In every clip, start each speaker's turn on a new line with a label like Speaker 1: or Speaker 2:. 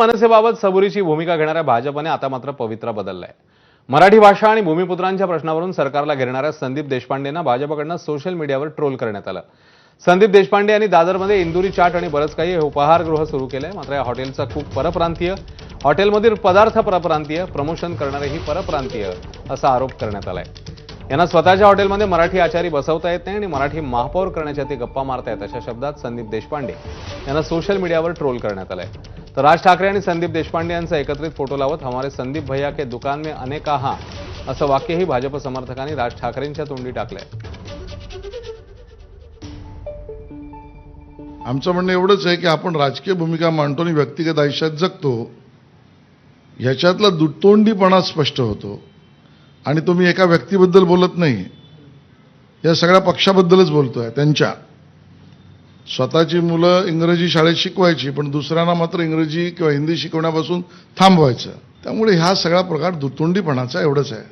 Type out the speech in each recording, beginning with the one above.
Speaker 1: मनसेबाबत सबुरीची भूमिका घेणाऱ्या भाजपने आता मात्र पवित्रा बदललाय. मराठी भाषा आणि भूमिपुत्रांच्या प्रश्नावरून सरकारला घेरणाऱ्या संदीप देशपांडेंना भाजपकडनं सोशल मीडियावर ट्रोल करण्यात आलं. संदीप देशपांडे यांनी दादरमध्ये इंदुरी चाट आणि बरंच काही हे उपहारगृह सुरू केलंय. मात्र या हॉटेलचा खूप परप्रांतीय हॉटेलमधील पदार्थ परप्रांतीय प्रमोशन करणारेही परप्रांतीय असा आरोप करण्यात आलाय. यांना स्वतःच्या हॉटेलमध्ये मराठी आचारी बसवता येत नाही आणि मराठी महापौर करण्याच्या ते गप्पा मारतायत अशा शब्दात संदीप देशपांडे यांना सोशल मीडियावर ट्रोल करण्यात आलंय. तर राज ठाकरे आणि संदीप देशपांडे यांचा एकत्रित फोटो लावत हमारे संदीप भैया के दुकान में अनेक आहा असं वाक्यही भाजप समर्थकांनी राज ठाकरेंच्या तोंडी टाकलंय.
Speaker 2: आमचं म्हणणं एवढंच आहे की आपण राजकीय भूमिका मांडतो आणि व्यक्तिगत आयुष्यात जगतो. ह्याच्यातला दुतोंडीपणा स्पष्ट होतो. आणि तुम्ही एका व्यक्तीबद्दल बोलत नाही. या सगळ्या पक्षाबद्दलच बोलतोय त्यांच्या. स्वतःची मुलं इंग्रजी शाळेत शिकवायची पण दुसऱ्यांना मात्र इंग्रजी किंवा हिंदी शिकवण्यापासून थांबवायचं. त्यामुळे हा सगळा प्रकार दुतोंडीपणाचा एवढंच आहे.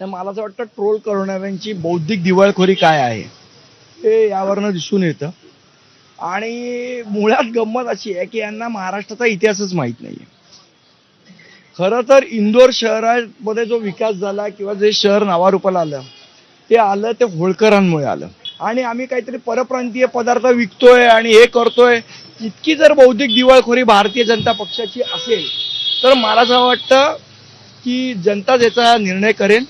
Speaker 3: तर मला असं वाटतं ट्रोल करणाऱ्यांची बौद्धिक दिवाळखोरी काय आहे हे यावरनं दिसून येतं. आणि मुळात गंमत अशी आहे की यांना महाराष्ट्राचा इतिहासच माहीत नाही खरं तर इंदोर शहरामध्ये जो विकास झाला किंवा जे शहर नावारूपाला आलं ते आलं ते होळकरांमुळे आलं. आणि आम्ही काहीतरी परप्रांतीय पदार्थ विकतोय आणि हे करतोय. इतकी जर बौद्धिक दिवाळखोरी भारतीय जनता पक्षाची असेल तर मला असं वाटतं की जनताच याचा निर्णय करेल.